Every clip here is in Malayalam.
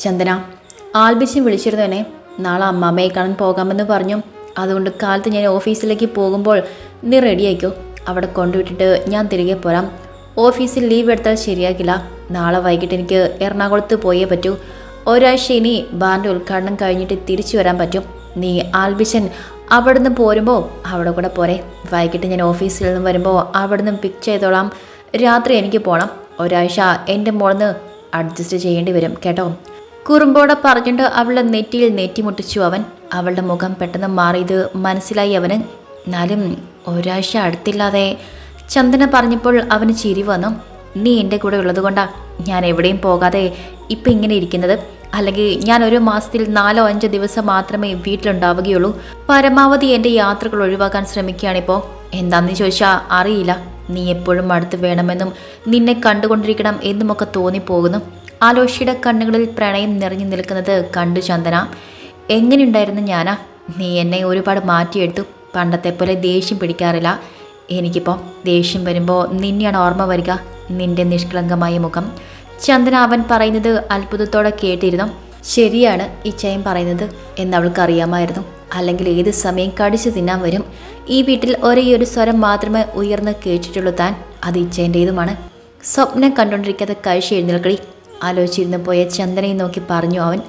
ചന്ദന. ആൽബിച്ചും വിളിച്ചിരുന്നു എന്നെ. നാളെ അമ്മാമ്മയെ കാണാൻ പോകാമെന്ന് പറഞ്ഞു. അതുകൊണ്ട് കാലത്ത് ഞാൻ ഓഫീസിലേക്ക് പോകുമ്പോൾ നീ റെഡിയായിക്കോ അവിടെ കൊണ്ടുവിട്ടിട്ട് ഞാൻ തിരികെ പോരാം. ഓഫീസിൽ ലീവ് എടുത്താൽ ശരിയാകില്ല. നാളെ വൈകിട്ട് എനിക്ക് എറണാകുളത്ത് പോയേ പറ്റൂ. ഒരാഴ്ച ഇനി ബാറിന്റെ ഉദ്ഘാടനം കഴിഞ്ഞിട്ട് തിരിച്ചു വരാൻ പറ്റും. നീ ആൽബിഷൻ അവിടുന്ന് പോരുമ്പോൾ അവിടെ കൂടെ പോരെ. വൈകിട്ട് ഞാൻ ഓഫീസിൽ നിന്ന് വരുമ്പോൾ അവിടുന്ന് പിക്ക് ചെയ്തോളാം. രാത്രി എനിക്ക് പോകണം ഒരാഴ്ച എന്റെ മോളിന്ന് അഡ്ജസ്റ്റ് ചെയ്യേണ്ടി വരും. കേട്ടോ? കുറുമ്പോടെ പറഞ്ഞിട്ട് അവളുടെ നെറ്റിയിൽ നെറ്റിമുട്ടിച്ചു അവൻ. അവളുടെ മുഖം പെട്ടെന്ന് മാറിയത് മനസ്സിലായി അവന്. എന്നാലും ഒരാഴ്ച അടുത്തില്ലാതെ ചന്ദന പറഞ്ഞപ്പോൾ അവന് ചിരി വന്നു. നീ എന്റെ കൂടെ ഉള്ളതുകൊണ്ടാ ഞാൻ എവിടെയും പോകാതെ ഇപ്പം ഇങ്ങനെ ഇരിക്കുന്നത്. അല്ലെങ്കിൽ ഞാൻ ഒരു മാസത്തിൽ നാലോ അഞ്ചോ ദിവസം മാത്രമേ വീട്ടിലുണ്ടാവുകയുള്ളൂ. പരമാവധി എന്റെ യാത്രകൾ ഒഴിവാക്കാൻ ശ്രമിക്കുകയാണിപ്പോൾ എന്താണെന്ന് ചോദിച്ചാൽ അറിയില്ല. നീ എപ്പോഴും അടുത്ത് വേണമെന്നും നിന്നെ കണ്ടുകൊണ്ടിരിക്കണം എന്നുമൊക്കെ തോന്നിപ്പോകുന്നു. ആലോഷിയുടെ കണ്ണുകളിൽ പ്രണയം നിറഞ്ഞു നിൽക്കുന്നത് കണ്ടു ചന്ദന. എങ്ങനെയുണ്ടായിരുന്നു ഞാനാ? നീ എന്നെ ഒരുപാട് മാറ്റിയെടുത്തു. പണ്ടത്തെ പോലെ ദേഷ്യം പിടിക്കാറില്ല. എനിക്കിപ്പോൾ ദേഷ്യം വരുമ്പോൾ നിന്നെയാണ് ഓർമ്മ വരിക. നിന്റെ നിഷ്കളങ്കമായ മുഖം. ചന്ദന അവൻ പറയുന്നത് അത്ഭുതത്തോടെ കേട്ടിരുന്നു. ശരിയാണ് ഇച്ചയും പറയുന്നത് എന്നവൾക്ക് അറിയാമായിരുന്നു. അല്ലെങ്കിൽ ഏത് സമയം കടിച്ചു തിന്നാൻ വരും? ഈ വീട്ടിൽ ഒരേ ഒരു സ്വരം മാത്രമേ ഉയർന്ന് കേട്ടിട്ടുള്ളൂ താൻ. അത് ഇച്ചേന്റേതുമാണ്. സ്വപ്നം കണ്ടുകൊണ്ടിരിക്കാതെ കഴിച്ച് എഴുന്നേൽക്കടി. ആലോചിച്ചിരുന്ന് പോയ ചന്ദനയെ നോക്കി പറഞ്ഞു അവൻ.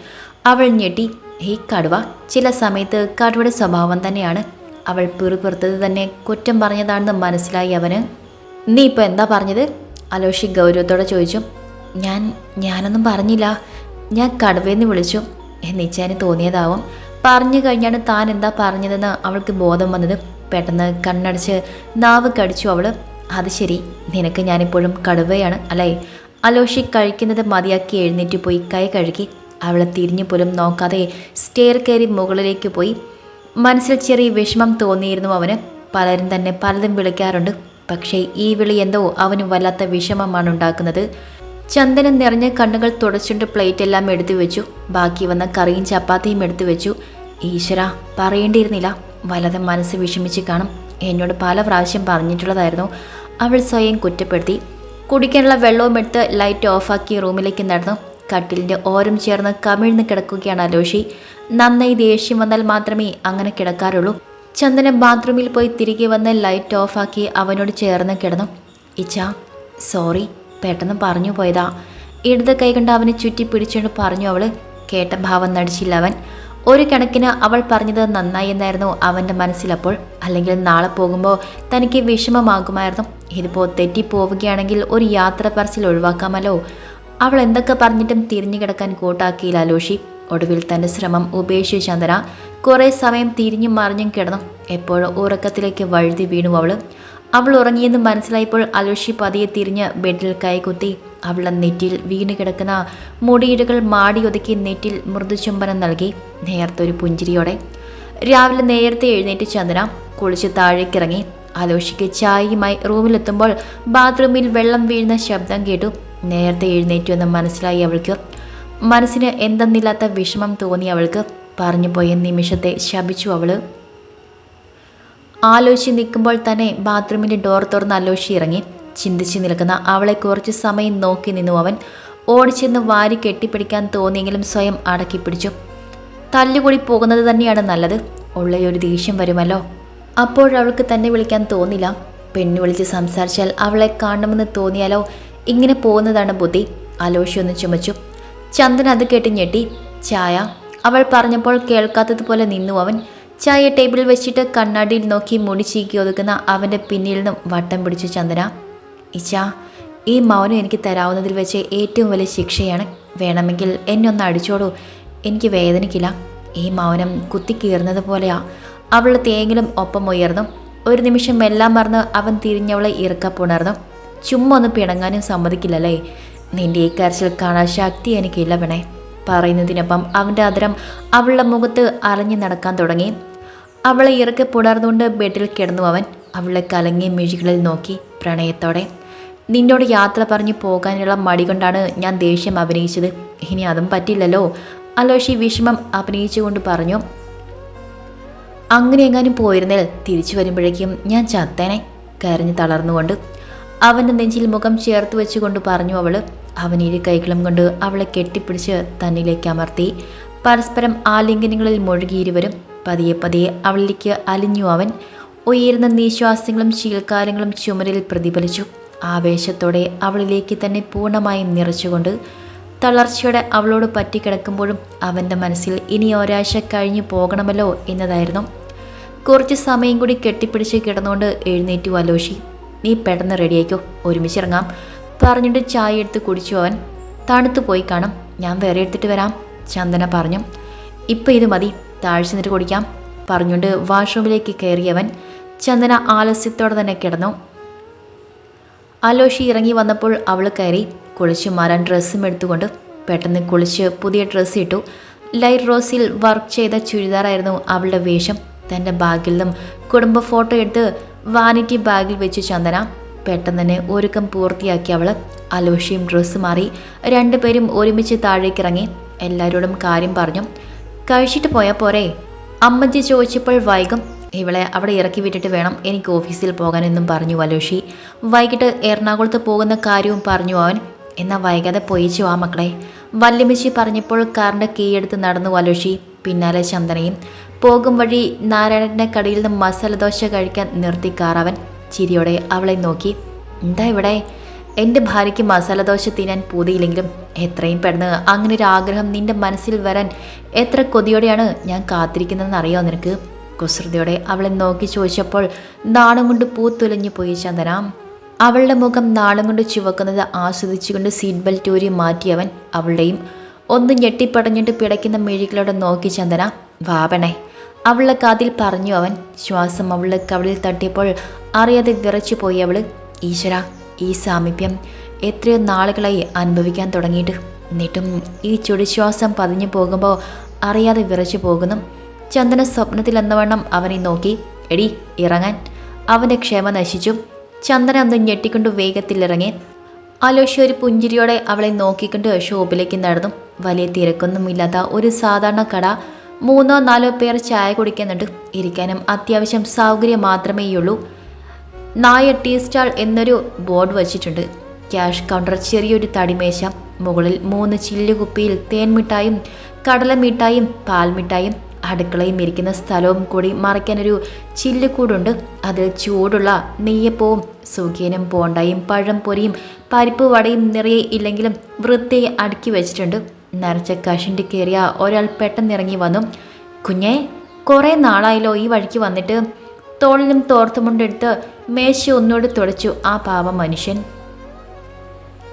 അവൾ ഞെട്ടി ഹേ കടുവ ചില സമയത്ത് കടുവയുടെ സ്വഭാവം തന്നെയാണ്. അവൾ പിറുപിറുത്തത് തന്നെ കുറ്റം പറഞ്ഞതാണെന്ന് മനസ്സിലായി അവന്. നീ ഇപ്പോൾ എന്താ പറഞ്ഞത്? അലോഷി ഗൗരവത്തോടെ ചോദിച്ചു. ഞാൻ ഞാനൊന്നും പറഞ്ഞില്ല. ഞാൻ കടുവയെന്ന് വിളിച്ചു. എന്നിച്ചാന് തോന്നിയതാവും. പറഞ്ഞു കഴിഞ്ഞാണ് താൻ എന്താ പറഞ്ഞതെന്ന് അവൾക്ക് ബോധം വന്നത്. പെട്ടെന്ന് കണ്ണടച്ച് നാവ് കടിച്ചു അവൾ അത് ശരി. നിനക്ക് ഞാനിപ്പോഴും കടുവയാണ് അല്ലേ? അലോഷി കഴിക്കുന്നത് മതിയാക്കി എഴുന്നേറ്റ് പോയി കൈ കഴുകി അവളെ തിരിഞ്ഞു പോലും നോക്കാതെ സ്റ്റെയർ കയറി മുകളിലേക്ക് പോയി. മനസ്സിൽ ചെറിയ വിഷമം തോന്നിയിരുന്നു അവന്. പലരും തന്നെ പലതും വിളിക്കാറുണ്ട്. പക്ഷേ ഈ വിളി എന്തോ അവന് വല്ലാത്ത വിഷമമാണ് ഉണ്ടാക്കുന്നത്. ചന്ദനം നിറഞ്ഞ കണ്ണുകൾ തുടച്ചുകൊണ്ട് പ്ലേറ്റ് എല്ലാം എടുത്തു വെച്ചു. ബാക്കി വന്ന കറിയും ചപ്പാത്തിയും എടുത്തു വെച്ചു. ഈശ്വര പറയേണ്ടിയിരുന്നില്ല. വലത് മനസ്സ് വിഷമിച്ച് കാണും. എന്നോട് പല പ്രാവശ്യം പറഞ്ഞിട്ടുള്ളതായിരുന്നു. അവൾ സ്വയം കുറ്റപ്പെടുത്തി. കുടിക്കാനുള്ള വെള്ളവും എടുത്ത് ലൈറ്റ് ഓഫാക്കി റൂമിലേക്ക് നടന്നു. കട്ടിലിന്റെ ഓരം ചേർന്ന് കമിഴ്ന്ന് കിടക്കുകയാണ് അലോഷി. നന്നായി ദേഷ്യം വന്നാൽ മാത്രമേ അങ്ങനെ കിടക്കാറുള്ളൂ. ചന്ദന ബാത്റൂമിൽ പോയി തിരികെ വന്ന് ലൈറ്റ് ഓഫാക്കി അവനോട് ചേർന്ന് കിടന്നു. ഇച്ച സോറി പെട്ടെന്ന് പറഞ്ഞു പോയതാ. ഇടത് കൈ കണ്ട് അവനെ ചുറ്റി പിടിച്ചുകൊണ്ട് പറഞ്ഞു അവൾ കേട്ട ഭാവം നടിച്ചില്ല അവൻ. ഒരു കണക്കിന് അവൾ പറഞ്ഞത് നന്നായി എന്നായിരുന്നു അവന്റെ മനസ്സിലപ്പോൾ അല്ലെങ്കിൽ നാളെ പോകുമ്പോൾ തനിക്ക് വിഷമമാകുമായിരുന്നു. ഇതിപ്പോൾ തെറ്റിപ്പോവുകയാണെങ്കിൽ ഒരു യാത്ര പറച്ചിൽ ഒഴിവാക്കാമല്ലോ. അവൾ എന്തൊക്കെ പറഞ്ഞിട്ടും തിരിഞ്ഞു കിടക്കാൻ കൂട്ടാക്കിയില്ല ലോഷി ഒടുവിൽ തന്റെ ശ്രമം ഉപേക്ഷിച്ച് ചന്ദ്ര കുറേ സമയം തിരിഞ്ഞും മറിഞ്ഞും കിടന്നു. എപ്പോഴും ഉറക്കത്തിലേക്ക് വഴുതി വീണു അവൾ അവൾ ഉറങ്ങിയെന്ന് മനസ്സിലായപ്പോൾ അലോഷി പതിയെ തിരിഞ്ഞ് ബെഡിൽ കൈകുത്തി. അവൾ നെറ്റിൽ വീണ് കിടക്കുന്ന മുടിയിഴകൾ മാടിയൊതുക്കി നെറ്റിൽ മൃദുചുംബനം നൽകി. നേർത്തൊരു പുഞ്ചിരിയോടെ. രാവിലെ നേരത്തെ എഴുന്നേറ്റ് ചന്ദ്ര കുളിച്ച് താഴേക്കിറങ്ങി. അലോഷിക്ക് ചായയുമായി റൂമിലെത്തുമ്പോൾ ബാത്റൂമിൽ വെള്ളം വീഴുന്ന ശബ്ദം കേട്ടു. നേരത്തെ എഴുന്നേറ്റു എന്ന് മനസ്സിലായി അവൾക്ക്. മനസ്സിന് എന്തെന്നില്ലാത്ത വിഷമം തോന്നി അവൾക്ക്. പറഞ്ഞു പോയ നിമിഷത്തെ ശപിച്ചു അവൾ. ആലോചിച്ച് നിൽക്കുമ്പോൾ തന്നെ ബാത്റൂമിന്റെ ഡോർ തുറന്ന് അലോഷി ഇറങ്ങി. ചിന്തിച്ച് നിൽക്കുന്ന അവളെ കുറച്ച് സമയം നോക്കി നിന്നു അവൻ. ഓടിച്ചെന്ന് വാരി കെട്ടിപ്പിടിക്കാൻ തോന്നിയെങ്കിലും സ്വയം അടക്കി പിടിച്ചു. തല്ലുകൂടി പോകുന്നത് തന്നെയാണ് നല്ലത്. ഉള്ളയൊരു ദേഷ്യം വരുമല്ലോ. അപ്പോഴവൾക്ക് തന്നെ വിളിക്കാൻ തോന്നില്ല. പെണ്ണു വിളിച്ച് സംസാരിച്ചാൽ അവളെ കാണണമെന്ന് തോന്നിയാലോ? ഇങ്ങനെ പോകുന്നതാണ് ബുദ്ധി. അലോഷി ഒന്ന് ചുമച്ചു. ചന്ദൻ അത് കേട്ട് ഞെട്ടി. ചായ. അവൾ പറഞ്ഞപ്പോൾ കേൾക്കാത്തതുപോലെ നിന്നു അവൻ. ചായ ടേബിളിൽ വെച്ചിട്ട് കണ്ണാടിയിൽ നോക്കി മുടി ചീക്കി ഒതുക്കുന്ന അവന്റെ പിന്നിൽ നിന്നും വട്ടം പിടിച്ചു ചന്ദന. ഇച്ചാ ഈ മൗനം എനിക്ക് തരാവുന്നതിൽ വെച്ച് ഏറ്റവും വലിയ ശിക്ഷയാണ്. വേണമെങ്കിൽ എന്നെ ഒന്ന് അടിച്ചോളൂ എനിക്ക് വേദനിക്കില്ല. ഈ മൗനം കുത്തിക്കീറുന്നത് പോലെയാ. അവളുടെ തേങ്ങിലും ഒപ്പം ഉയർന്നു. ഒരു നിമിഷം എല്ലാം മറന്ന് അവൻ തിരിഞ്ഞവളെ ഇറക്കപ്പുണർന്നു ചുമ്മാ ഒന്ന് പിണങ്ങാനും സമ്മതിക്കില്ലല്ലേ? നിന്റെ ഈ കരച്ചിൽ കാണാൻ ശക്തി എനിക്കില്ല വേണേ പറയുന്നതിനൊപ്പം അവന്റെ അതിരം അവളുടെ മുഖത്ത് അലഞ്ഞു നടക്കാൻ തുടങ്ങി. അവളെ ഇറക്കെ പുണർന്നുകൊണ്ട് ബെഡിൽ കിടന്നു അവൻ. അവളെ കലങ്ങിയ മിഴികളിൽ നോക്കി പ്രണയത്തോടെ. നിന്നോട് യാത്ര പറഞ്ഞു പോകാനുള്ള മടി കൊണ്ടാണ് ഞാൻ ദേഷ്യം അഭിനയിച്ചത്. ഇനി അതും പറ്റില്ലല്ലോ അലോഷി വിഷമം അഭിനയിച്ചുകൊണ്ട് പറഞ്ഞു. അങ്ങനെ എങ്ങാനും പോയിരുന്നേൽ തിരിച്ചു വരുമ്പോഴേക്കും ഞാൻ ചത്തേനെ കരഞ്ഞു തളർന്നുകൊണ്ട്. അവന്റെ നെഞ്ചിൽ മുഖം ചേർത്ത് വെച്ചുകൊണ്ട് പറഞ്ഞു അവൾ അവൻ ഇരു കൈകളും കൊണ്ട് അവളെ കെട്ടിപ്പിടിച്ച് തന്നിലേക്ക് അമർത്തി. പരസ്പരം ആലിംഗനങ്ങളിൽ മുഴുകിയിരുവരും പതിയെ പതിയെ അവളിലേക്ക് അലിഞ്ഞു അവൻ. ഉയരുന്ന നിശ്വാസങ്ങളും ശീൽക്കാരങ്ങളും ചുമരിൽ പ്രതിഫലിച്ചു. ആവേശത്തോടെ അവളിലേക്ക് തന്നെ പൂർണമായും നിറച്ചുകൊണ്ട് തളർച്ചയോടെ അവളോട് പറ്റിക്കിടക്കുമ്പോഴും അവന്റെ മനസ്സിൽ ഇനി ഒരാഴ്ച കഴിഞ്ഞു പോകണമല്ലോ എന്നതായിരുന്നു. കുറച്ച് സമയം കൂടി കെട്ടിപ്പിടിച്ച് കിടന്നുകൊണ്ട് എഴുന്നേറ്റു അലോഷി. നീ പെട്ടെന്ന് റെഡിയായിക്കോ ഒരുമിച്ചിറങ്ങാം പറഞ്ഞിട്ട് ചായ എടുത്ത് കുടിച്ചു അവൻ. തണുത്തു പോയി കാണും ഞാൻ വേറെ എടുത്തിട്ട് വരാം ചന്ദന പറഞ്ഞു. ഇപ്പം ഇത് മതി താഴ്ച നിന്നിട്ട് കുടിക്കാം. പറഞ്ഞുകൊണ്ട് വാഷ്റൂമിലേക്ക് കയറിയവൻ ചന്ദന ആലസ്യത്തോടെ തന്നെ കിടന്നു. അലോഷി ഇറങ്ങി വന്നപ്പോൾ അവൾ കയറി കുളിച്ച് മാറാൻ ഡ്രസ്സും എടുത്തുകൊണ്ട് പെട്ടെന്ന് കുളിച്ച് പുതിയ ഡ്രസ്സ് ഇട്ടു. ലൈറ്റ് റോസിൽ വർക്ക് ചെയ്ത ചുരിദാറായിരുന്നു അവളുടെ വേഷം. തന്റെ ബാഗിൽ നിന്നും കുടുംബ ഫോട്ടോ എടുത്ത് വാനിറ്റി ബാഗിൽ വെച്ച് ചന്ദന. പെട്ടെന്ന് തന്നെ ഒരുക്കം പൂർത്തിയാക്കി അവൾ. അലോഷിയും ഡ്രസ്സ് മാറി രണ്ടുപേരും ഒരുമിച്ച് താഴേക്കിറങ്ങി. എല്ലാവരോടും കാര്യം പറഞ്ഞു. കഴിച്ചിട്ട് പോയാൽ പോരെ. അമ്മജി ചോദിച്ചപ്പോൾ വൈകും ഇവളെ അവിടെ ഇറക്കി വിട്ടിട്ട് വേണം എനിക്ക് ഓഫീസിൽ പോകാനെന്നും പറഞ്ഞു വലോഷി. വൈകിട്ട് എറണാകുളത്ത് പോകുന്ന കാര്യവും പറഞ്ഞു അവൻ. എന്നാൽ വൈകാതെ പോയിച്ചു ആ മക്കളെ. വല്യമ്മച്ചി പറഞ്ഞപ്പോൾ കാറിന്റെ കീ എടുത്ത് നടന്നു വലോഷി. പിന്നാലെ ചന്ദനയും. പോകും വഴി നാരായണന്റെ കടയിൽ നിന്ന് മസാല ദോശ കഴിക്കാൻ നിർത്തി കാറവൻ ചിരിയോടെ അവളെ നോക്കി എന്താ ഇവിടെ? എന്റെ ഭാര്യയ്ക്ക് മസാല ദോശ തിന്നാൻ പൂതിയില്ലെങ്കിലും എത്രയും പെട്ടെന്ന് അങ്ങനെ ഒരു ആഗ്രഹം നിന്റെ മനസ്സിൽ വരാൻ എത്ര കൊതിയോടെയാണ് ഞാൻ കാത്തിരിക്കുന്നതെന്ന് അറിയാമോ നിനക്ക്? കുസൃതിയോടെ അവളെ നോക്കി ചോദിച്ചപ്പോൾ നാണം കൊണ്ട് പൂത്തുലഞ്ഞു പോയി ചന്ദന. അവളുടെ മുഖം നാളം കൊണ്ട് ചുവക്കുന്നത് ആസ്വദിച്ചുകൊണ്ട് സീറ്റ് ബെൽറ്റ് ഊരി മാറ്റിയവൻ അവളുടെയും ഒന്ന് ഞെട്ടിപ്പടഞ്ഞിട്ട് പിടയ്ക്കുന്ന മിഴികളോടെ നോക്കി ചന്ദന വാപണേ അവളുടെ കാതിൽ പറഞ്ഞു അവൻ. ശ്വാസം അവളുടെ കവളിൽ തട്ടിയപ്പോൾ അറിയാതെ വിറച്ചു പോയി അവൾ. ഈശ്വര ഈ സാമീപ്യം എത്രയോ നാളുകളായി അനുഭവിക്കാൻ തുടങ്ങിയിട്ട്. എന്നിട്ടും ഈ ചുടിശ്വാസം പതിഞ്ഞു പോകുമ്പോൾ അറിയാതെ വിറച്ചു പോകുന്നു. ചന്ദന സ്വപ്നത്തിൽ എന്നവണ്ണം അവനെ നോക്കി. എടി ഇറങ്ങാൻ. അവന്റെ ക്ഷമ നശിച്ചു. ചന്ദന അന്ന് ഞെട്ടിക്കൊണ്ട് വേഗത്തിൽ ഇറങ്ങി. അലോഷ ഒരു പുഞ്ചിരിയോടെ അവളെ നോക്കിക്കൊണ്ട് ഷോപ്പിലേക്ക് നടന്നു. വലിയ തിരക്കൊന്നുമില്ലാത്ത ഒരു സാധാരണ കട. മൂന്നോ നാലോ പേർ ചായ കുടിക്കുന്നുണ്ട്. ഇരിക്കാനും അത്യാവശ്യം സൗകര്യം മാത്രമേയുള്ളൂ. നായ ടീ സ്റ്റാൾ എന്നൊരു ബോർഡ് വച്ചിട്ടുണ്ട്. ക്യാഷ് കൗണ്ടർ ചെറിയൊരു തടിമേശ മുകളിൽ മൂന്ന് ചില്ലുകുപ്പിയിൽ തേൻമിഠായും കടലമിഠായും പാൽമിഠായും അടുക്കളയും ഇരിക്കുന്ന സ്ഥലവും കൂടി മറയ്ക്കാനൊരു ചില്ലുകൂടുണ്ട്. അതിൽ ചൂടുള്ള നെയ്യപ്പവും സുഖീനും പോണ്ടയും പഴം പൊരിയും പരിപ്പ് വടയും നിറയെ ഇല്ലെങ്കിലും വൃത്തിയെ അടുക്കി വെച്ചിട്ടുണ്ട്. നരച്ച കഷിന്റെ കയറിയ ഒരാൾ പെട്ടെന്നിറങ്ങി വന്നു. കുഞ്ഞേ കുറേ നാളായല്ലോ ഈ വഴിക്ക് വന്നിട്ട്. തോളിലും തോർത്തുമുണ്ടെടുത്ത് മേശ ഒന്നോട് തുടച്ചു. ആ പാവ മനുഷ്യൻ.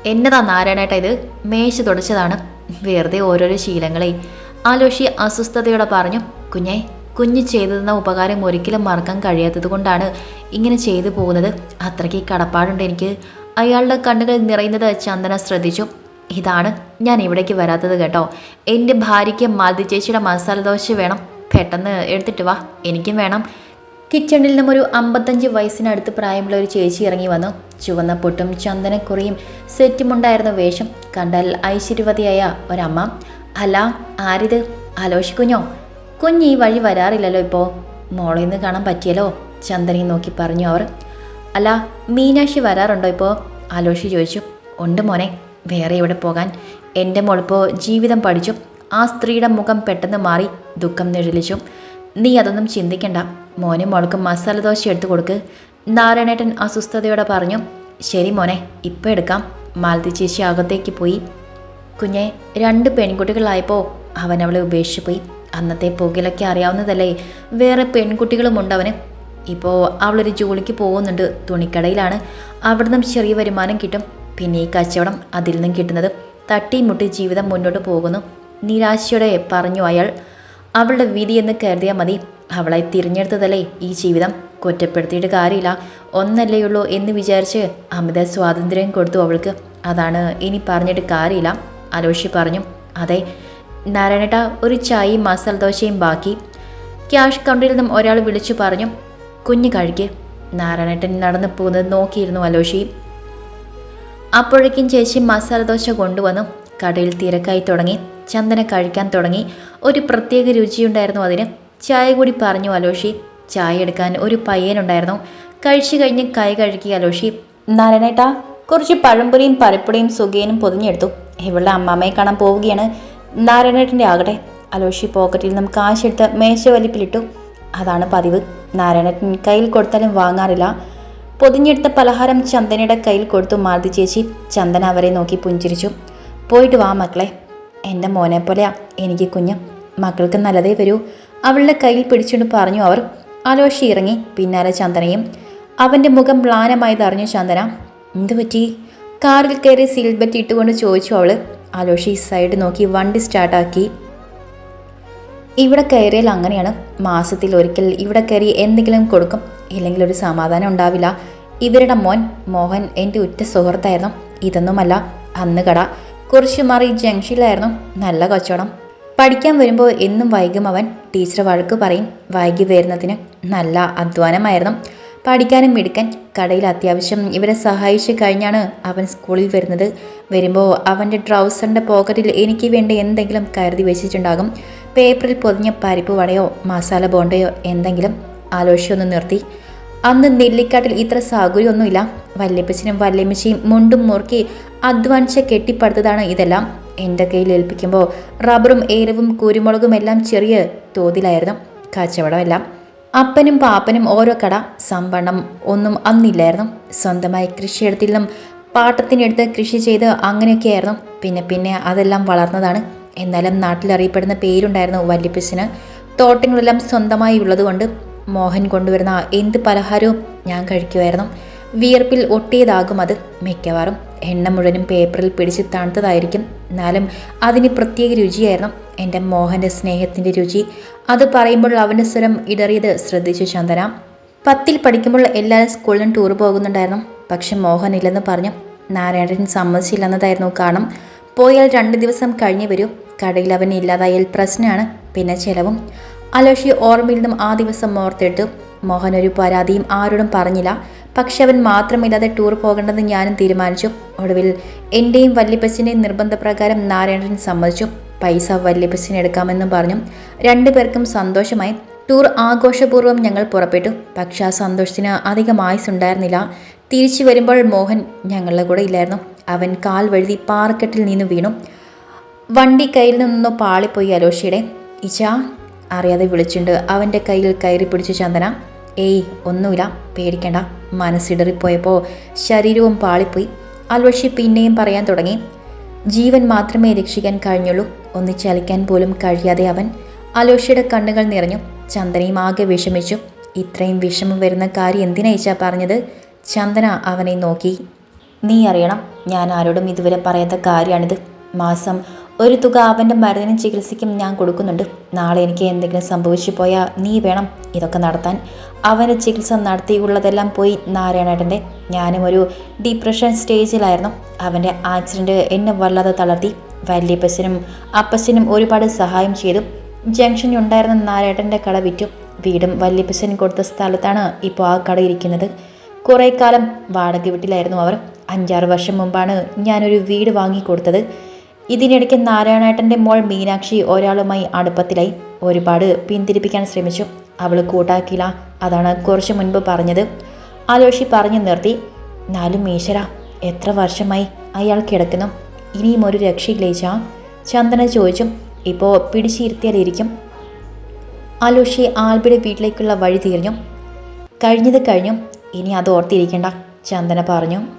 എന്നതാ നാരായണേട്ട ഇത്? മേശ തുടച്ചതാണ്. വെറുതെ ഓരോരോ ശീലങ്ങളെ. ആലോഷി അസ്വസ്ഥതയോടെ പറഞ്ഞു കുഞ്ഞെ കുഞ്ഞ് ചെയ്തു തന്ന ഉപകാരം ഒരിക്കലും മറക്കാൻ കഴിയാത്തത് കൊണ്ടാണ് ഇങ്ങനെ ചെയ്തു പോകുന്നത്. അത്രയ്ക്ക് കടപ്പാടുണ്ട് എനിക്ക്. അയാളുടെ കണ്ണുകൾ നിറയുന്നത് ചന്ദന ശ്രദ്ധിച്ചു. ഇതാണ് ഞാൻ ഇവിടേക്ക് വരാത്തത് കേട്ടോ. എന്റെ ഭാര്യയ്ക്ക് മാലതി ചേച്ചിയുടെ മസാല ദോശ വേണം. പെട്ടെന്ന് എടുത്തിട്ട് വാ. എനിക്കും വേണം. കിച്ചണിൽ നിന്നും ഒരു അമ്പത്തഞ്ച് വയസ്സിനടുത്ത് പ്രായമുള്ള ഒരു ചേച്ചി ഇറങ്ങി വന്നു. ചുവന്ന പൊട്ടും ചന്ദനക്കുറിയും സെറ്റുമുണ്ടായിരുന്ന വേഷം കണ്ടാൽ ഐശ്വര്യവതിയായ ഒരമ്മ അല്ല ആരിത്? ആലോഷി കുഞ്ഞോ? കുഞ്ഞ് ഈ വഴി വരാറില്ലല്ലോ ഇപ്പോൾ മോളിൽ നിന്ന് കാണാൻ പറ്റിയല്ലോ? ചന്ദനെ നോക്കി പറഞ്ഞു അവർ. അല്ല മീനാക്ഷി വരാറുണ്ടോ ഇപ്പോൾ ആലോഷി ചോദിച്ചു. ഉണ്ട് മോനെ വേറെ എവിടെ പോകാൻ? എന്റെ മോളിപ്പോൾ ജീവിതം പഠിച്ചു. ആ സ്ത്രീയുടെ മുഖം പെട്ടെന്ന് മാറി ദുഃഖം നിഴലിച്ചു. നീ അതൊന്നും ചിന്തിക്കണ്ട. മോനെ മോൾക്ക് മസാല ദോശ എടുത്ത് കൊടുക്ക്. നാരായണേട്ടൻ അസ്വസ്ഥതയോടെ പറഞ്ഞു ശരി മോനെ ഇപ്പം എടുക്കാം. മാലതി ചേച്ചി അകത്തേക്ക് പോയി. കുഞ്ഞെ രണ്ട് പെൺകുട്ടികളായപ്പോൾ അവൻ അവളെ ഉപേക്ഷിച്ചു പോയി. അന്നത്തെ പുകയിലൊക്കെ അറിയാവുന്നതല്ലേ വേറെ പെൺകുട്ടികളുമുണ്ട് അവന്. ഇപ്പോൾ അവളൊരു ജോലിക്ക് പോകുന്നുണ്ട് തുണിക്കടയിലാണ്. അവിടുന്ന് ചെറിയ വരുമാനം കിട്ടും. പിന്നെ ഈ കച്ചവടം അതിൽ നിന്നും കിട്ടുന്നത് തട്ടിമുട്ടി ജീവിതം മുന്നോട്ട് പോകുന്നു. നിരാശയോടെ പറഞ്ഞു അയാൾ അവളുടെ വിധി എന്ന് കരുതിയാൽ മതി. അവളെ തിരഞ്ഞെടുത്തതല്ലേ? ഈ ജീവിതം കുറ്റപ്പെടുത്തിയിട്ട് കാര്യമില്ല. ഒന്നല്ലേയുള്ളൂ എന്ന് വിചാരിച്ച് അമിത സ്വാതന്ത്ര്യം കൊടുത്തു അവൾക്ക്. അതാണ് ഇനി പറഞ്ഞിട്ട് കാര്യമില്ല. അലോഷി പറഞ്ഞു അതെ നാരായണേട്ട ഒരു ചായയും മസാല ദോശയും ബാക്കി. ക്യാഷ് കൗണ്ടറിൽ നിന്നും ഒരാൾ വിളിച്ചു പറഞ്ഞു കുഞ്ഞ് കഴിക്ക്. നാരായണേട്ടൻ നടന്നു പോകുന്നത് നോക്കിയിരുന്നു അലോഷി. അപ്പോഴേക്കും ചേച്ചി മസാല ദോശ കൊണ്ടുവന്നു. കടയിൽ തിരക്കായി തുടങ്ങി ചന്ദന കഴിക്കാൻ തുടങ്ങി. ഒരു പ്രത്യേക രുചിയുണ്ടായിരുന്നു അതിന്. ചായ കൂടി പറഞ്ഞു അലോഷി. ചായ എടുക്കാൻ ഒരു പയ്യനുണ്ടായിരുന്നു. കഴിച്ചു കഴിഞ്ഞ് കൈ കഴുകി അലോഷി നാരായണേട്ടാ കുറച്ച് പഴംപൊരിയും പരിപ്പുടയും സുഖേനും പൊതിഞ്ഞെടുത്തു. ഇവളുടെ അമ്മാമ്മയെ കാണാൻ പോവുകയാണ്. നാരായണേട്ടന്റെ ആകട്ടെ. അലോഷി പോക്കറ്റിൽ നിന്നും കാശെടുത്ത് മേശ വലിപ്പിലിട്ടു അതാണ് പതിവ്. നാരായണേട്ടൻ കയ്യിൽ കൊടുത്താലും വാങ്ങാറില്ല. പൊതിഞ്ഞെടുത്ത പലഹാരം ചന്ദനയുടെ കയ്യിൽ കൊടുത്തു മാലതി ചേച്ചി. ചന്ദന അവരെ നോക്കി പുഞ്ചിരിച്ചു. പോയിട്ട് വാ മക്കളെ. എന്റെ മോനെ പോലെയാ എനിക്ക് കുഞ്ഞ്. മക്കൾക്ക് നല്ലതേ വരൂ. അവളുടെ കയ്യിൽ പിടിച്ചുകൊണ്ട് പറഞ്ഞു അവർ ആലോഷി ഇറങ്ങി. പിന്നാലെ ചന്ദനയും. അവന്റെ മുഖം മ്ലാനമായത് അറിഞ്ഞു ചന്ദന. എന്ത് പറ്റി? കാറിൽ കയറി സീറ്റ് ബെറ്റ് ഇട്ടുകൊണ്ട് ചോദിച്ചു അവൾ ആലോഷി സൈഡ് നോക്കി വണ്ടി സ്റ്റാർട്ടാക്കി ഇവിടെ കയറിയാൽ അങ്ങനെയാണ്. മാസത്തിൽ ഒരിക്കൽ ഇവിടെ കയറി എന്തെങ്കിലും കൊടുക്കും. ഇല്ലെങ്കിൽ ഒരു സമാധാനം ഉണ്ടാവില്ല. ഇവരുടെ മോൻ മോഹൻ എന്റെ ഉറ്റ സുഹൃത്തായിരുന്നു. ഇതൊന്നുമല്ല. അന്ന് കട. കുറച്ച് മാറി ജംഗ്ഷനിലായിരുന്നു. നല്ല കച്ചവടം. പഠിക്കാൻ വരുമ്പോൾ എന്നും വൈകും അവൻ ടീച്ചർ വഴക്ക് പറയും. വൈകി വരുന്നതിന് നല്ല അധ്വാനമായിരുന്നു. പഠിക്കാനും മിടുക്കൻ കടയിൽ അത്യാവശ്യം ഇവരെ സഹായിച്ചു കഴിഞ്ഞാണ് അവൻ സ്കൂളിൽ വരുന്നത്. വരുമ്പോൾ അവന്റെ ട്രൗസറിന്റെ പോക്കറ്റിൽ എനിക്ക് വേണ്ടി എന്തെങ്കിലും കരുതി വെച്ചിട്ടുണ്ടാകും. പേപ്പറിൽ പൊതിഞ്ഞ പരിപ്പ് വടയോ മസാല ബോണ്ടയോ എന്തെങ്കിലും ആലോചിച്ചൊന്ന് നിർത്തി. അന്ന് നെല്ലിക്കാട്ടിൽ ഇത്ര സൗകര്യമൊന്നുമില്ല. വല്യപ്പച്ചനും വല്യമ്മച്ചയും മുണ്ടും മുറുക്കി അധ്വാനിച്ച് കെട്ടിപ്പടുത്തതാണ് ഇതെല്ലാം. എന്റെ കയ്യിൽ ഏൽപ്പിക്കുമ്പോൾ റബ്ബറും ഏരവും കുരുമുളകും എല്ലാം ചെറിയ തോതിലായിരുന്നു. കച്ചവടമെല്ലാം അപ്പനും പാപ്പനും ഓരോ കട സംവരണം ഒന്നും അന്നില്ലായിരുന്നു. സ്വന്തമായി കൃഷിയിടത്തിലും പാട്ടത്തിനെടുത്ത് കൃഷി ചെയ്ത് അങ്ങനെയൊക്കെയായിരുന്നു. പിന്നെ പിന്നെ അതെല്ലാം വളർന്നതാണ്. എന്നാലും നാട്ടിലറിയപ്പെടുന്ന പേരുണ്ടായിരുന്നു വല്യപ്പച്ചന്. തോട്ടങ്ങളെല്ലാം സ്വന്തമായി ഉള്ളതുകൊണ്ട് മോഹൻ കൊണ്ടുവരുന്ന എന്ത് പലഹാരവും ഞാൻ കഴിക്കുമായിരുന്നു. വിയർപ്പിൽ ഒട്ടിയതാകും അത്. മിക്കവാറും എണ്ണ മുഴുവനും പേപ്പറിൽ പിടിച്ച് തണുത്തതായിരിക്കും. എന്നാലും അതിന് പ്രത്യേക രുചിയായിരുന്നു എന്റെ മോഹന്റെ സ്നേഹത്തിന്റെ രുചി. അത് പറയുമ്പോൾ അവന്റെ സ്വരം ഇടറിയത് ശ്രദ്ധിച്ചു ചന്ദന പത്തിൽ പഠിക്കുമ്പോൾ എല്ലാവരും സ്കൂളിലും ടൂർ പോകുന്നുണ്ടായിരുന്നു. പക്ഷെ മോഹൻ ഇല്ലെന്ന് പറഞ്ഞു. നാരായണൻ സമ്മതിച്ചില്ലെന്നതായിരുന്നു കാരണം പോയാൽ രണ്ട് ദിവസം കഴിഞ്ഞ് വരൂ. കടയിൽ അവൻ ഇല്ലാതായാൽ പ്രശ്നമാണ്. പിന്നെ ചിലവും. അലോഷി ഓർമ്മയിൽ നിന്നും ആ ദിവസം ഓർത്തെടുത്തു. മോഹൻ ഒരു പരാതിയും ആരോടും പറഞ്ഞില്ല. പക്ഷെ അവൻ മാത്രമില്ലാതെ ടൂർ പോകേണ്ടെന്ന് ഞാനും തീരുമാനിച്ചു. ഒടുവിൽ എന്റെയും വല്യപ്പച്ചന്റെയും നിർബന്ധപ്രകാരം നാരായണൻ സമ്മതിച്ചു. പൈസ വല്യപ്പച്ചന് എടുക്കാമെന്നും പറഞ്ഞു. രണ്ടുപേർക്കും സന്തോഷമായി. ടൂർ ആഘോഷപൂർവം ഞങ്ങൾ പുറപ്പെട്ടു. പക്ഷെ ആ സന്തോഷത്തിന് അധികം ആയുസുണ്ടായിരുന്നില്ല. തിരിച്ചു വരുമ്പോൾ മോഹൻ ഞങ്ങളുടെ കൂടെ ഇല്ലായിരുന്നു. അവൻ കാൽ വഴുതി പാർക്കെട്ടിൽ നിന്ന് വീണു. വണ്ടി കയ്യിൽ നിന്നോ പാളിപ്പോയി അലോഷിയുടെ ഇച്ച അറിയാതെ വിളിച്ചുണ്ട് അവന്റെ കയ്യിൽ കയറി പിടിച്ചു ചന്ദന. ഏയ് ഒന്നുമില്ല. പേടിക്കണ്ട. മനസ്സിടറിപ്പോയപ്പോൾ ശരീരവും പാളിപ്പോയി. അൽവഷി പിന്നെയും പറയാൻ തുടങ്ങി. ജീവൻ മാത്രമേ രക്ഷിക്കാൻ കഴിഞ്ഞുള്ളൂ. ഒന്ന് ചലിക്കാൻ പോലും കഴിയാതെ അവൻ അലോഷിയുടെ കണ്ണുകൾ നിറഞ്ഞു. ചന്ദനയും ആകെ വിഷമിച്ചു. ഇത്രയും വിഷമം വരുന്ന കാര്യം എന്തിനയച്ചാ പറഞ്ഞത്? ചന്ദന അവനെ നോക്കി. നീ അറിയണം. ഞാൻ ആരോടും ഇതുവരെ പറയാത്ത കാര്യമാണിത് മാസം ഒരു തുക അവന്റെ മരുന്നിനും ചികിത്സയ്ക്കും ഞാൻ കൊടുക്കുന്നുണ്ട്. നാളെ എനിക്ക് എന്തെങ്കിലും സംഭവിച്ചു പോയാൽ നീ വേണം ഇതൊക്കെ നടത്താൻ. അവന് ചികിത്സ നടത്തിയുള്ളതെല്ലാം പോയി നാരായണേട്ടന്റെ. ഞാനും ഒരു ഡിപ്രഷൻ സ്റ്റേജിലായിരുന്നു. അവന്റെ ആക്സിഡന്റ് എന്നെ വല്ലാതെ തളർത്തി. വല്യപ്പച്ചനും അപ്പച്ചനും ഒരുപാട് സഹായം ചെയ്തു. ജംഗ്ഷനിൽ ഉണ്ടായിരുന്ന നാരായണന്റെ കട വിറ്റു. വീടും വല്യപ്പച്ചൻ കൊടുത്ത സ്ഥലത്താണ് ഇപ്പോൾ ആ കട ഇരിക്കുന്നത്. കുറേ കാലം വാടക വീട്ടിലായിരുന്നു അവർ. അഞ്ചാറ് വർഷം മുമ്പാണ് ഞാനൊരു വീട് വാങ്ങിക്കൊടുത്തത്. ഇതിനിടയ്ക്ക് നാരായണേട്ടന്റെ മോൾ മീനാക്ഷി ഒരാളുമായി അടുപ്പത്തിലായി ഒരുപാട് പിന്തിരിപ്പിക്കാൻ ശ്രമിച്ചു. അവൾ കൂട്ടാക്കിയില്ല അതാണ് കുറച്ച് മുൻപ് പറഞ്ഞത്. ആലോഷി പറഞ്ഞു നിർത്തി നാലും ഈശ്വര എത്ര വർഷമായി അയാൾ കിടക്കുന്നു. ഇനിയും ഒരു രക്ഷയില്ലേച്ചാ ചന്ദന ചോദിച്ചു ഇപ്പോൾ പിടിച്ചിരുത്തിയാലിരിക്കും. ആലോഷി ആൽബിയുടെ വീട്ടിലേക്കുള്ള വഴി തീർഞ്ഞു കഴിഞ്ഞത് കഴിഞ്ഞു ഇനി അത് ഓർത്തിരിക്കണ്ട ചന്ദന പറഞ്ഞു.